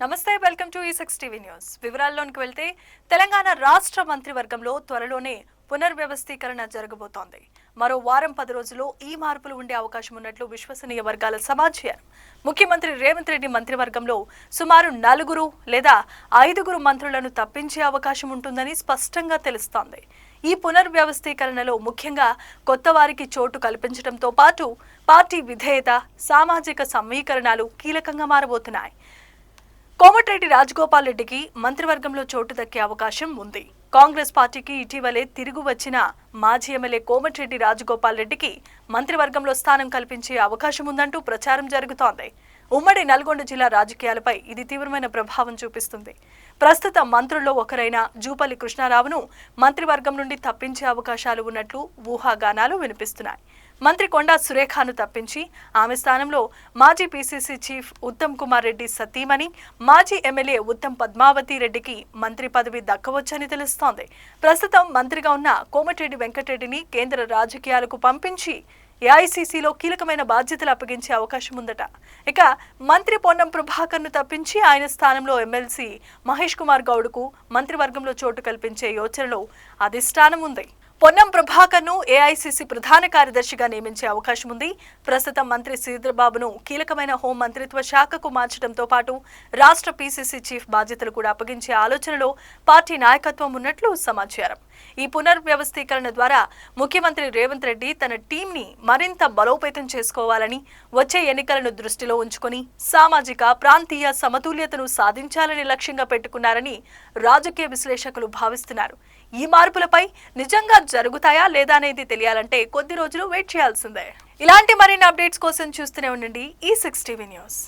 నమస్తే welcome to ఈ six TV news. వివరాల్లోనికి వెళ్తే తెలంగాణ రాష్ట్ర మంత్రివర్గంలో త్వరలోనే పునర్వ్యవస్థీకరణ జరగబోతోంది. మరో వారం పది రోజుల్లో ఈ మార్పులు ఉండే అవకాశం ఉన్నట్లు విశ్వసనీయ వర్గాల సమాచారం. ముఖ్యమంత్రి రేవంత్ రెడ్డి మంత్రివర్గంలో సుమారు నలుగురు లేదా ఐదుగురు మంత్రులను తప్పించే అవకాశం ఉంటుందని స్పష్టంగా తెలుస్తోంది. ఈ పునర్వ్యవస్థీకరణలో ముఖ్యంగా కొత్త వారికి చోటు కల్పించడంతో పాటు పార్టీ విధేయత సామాజిక సమీకరణాలు కీలకంగా మారబోతున్నాయి. కోమటిరెడ్డి రాజగోపాల్ రెడ్డికి మంత్రివర్గంలో చోటు దక్కే అవకాశం ఉంది. కాంగ్రెస్ పార్టీకి ఇటీవలే తిరుగు వచ్చిన మాజీ ఎమ్మెల్యే కోమటిరెడ్డి రాజగోపాల్ రెడ్డికి మంత్రివర్గంలో స్థానం కల్పించే అవకాశం ఉందంటూ ప్రచారం జరుగుతోంది. ఉమ్మడి నల్గొండ జిల్లా రాజకీయాలపై ఇది తీవ్రమైన ప్రభావం చూపిస్తుంది. ప్రస్తుత మంత్రుల్లో ఒకరైన జూపల్లి కృష్ణారావును మంత్రివర్గం నుండి తప్పించే అవకాశాలు ఉన్నట్లు ఊహాగానాలు వినిపిస్తున్నాయి. మంత్రి కొండా సురేఖను తప్పించి ఆమె స్థానంలో మాజీ పీసీసీ చీఫ్ ఉత్తమ్ కుమార్ రెడ్డి సతీమణి మాజీ ఎమ్మెల్యే ఉత్తమ్ పద్మావతి రెడ్డికి మంత్రి పదవి దక్కవచ్చని తెలుస్తోంది. ప్రస్తుతం మంత్రిగా ఉన్న కోమటిరెడ్డి వెంకటరెడ్డిని కేంద్ర రాజకీయాలకు పంపించి ఏఐసీసీలో కీలకమైన బాధ్యతలు అప్పగించే అవకాశం ఉందట. ఇక మంత్రి పొన్నం ప్రభాకర్ను తప్పించి ఆయన స్థానంలో ఎమ్మెల్సీ మహేష్ కుమార్ గౌడ్కు మంత్రివర్గంలో చోటు కల్పించే యోచనలో అధిష్టానం ఉంది. పొన్నం ప్రభాకర్ను ఏఐసీసీ ప్రధాన కార్యదర్శిగా నియమించే అవకాశం ఉంది. ప్రస్తుతం మంత్రి శ్రీధర్బాబును కీలకమైన హోం మంత్రిత్వ శాఖకు మార్చడంతో పాటు రాష్ట్ర పీసీసీ చీఫ్ బాధ్యతలు కూడా అప్పగించే ఆలోచనలో పార్టీ నాయకత్వం ఉన్నట్లు సమాచారం. ఈ పునర్వ్యవస్థీకరణ ద్వారా ముఖ్యమంత్రి రేవంత్ రెడ్డి తన టీంని మరింత బలోపేతం చేసుకోవాలని వచ్చే ఎన్నికలను దృష్టిలో ఉంచుకొని సామాజిక ప్రాంతీయ సమతుల్యతను సాధించాలని లక్ష్యంగా పెట్టుకున్నారని రాజకీయ విశ్లేషకులు భావిస్తున్నారు. ఈ మార్పులపై నిజంగా జరుగుతాయా లేదా అనేది తెలియాలంటే కొద్ది రోజులు వెయిట్ చేయాల్సిందే. ఇలాంటి మరిన్ని అప్డేట్స్ కోసం చూస్తూనే ఉండండి ఈ సిక్స్ టీవీ న్యూస్.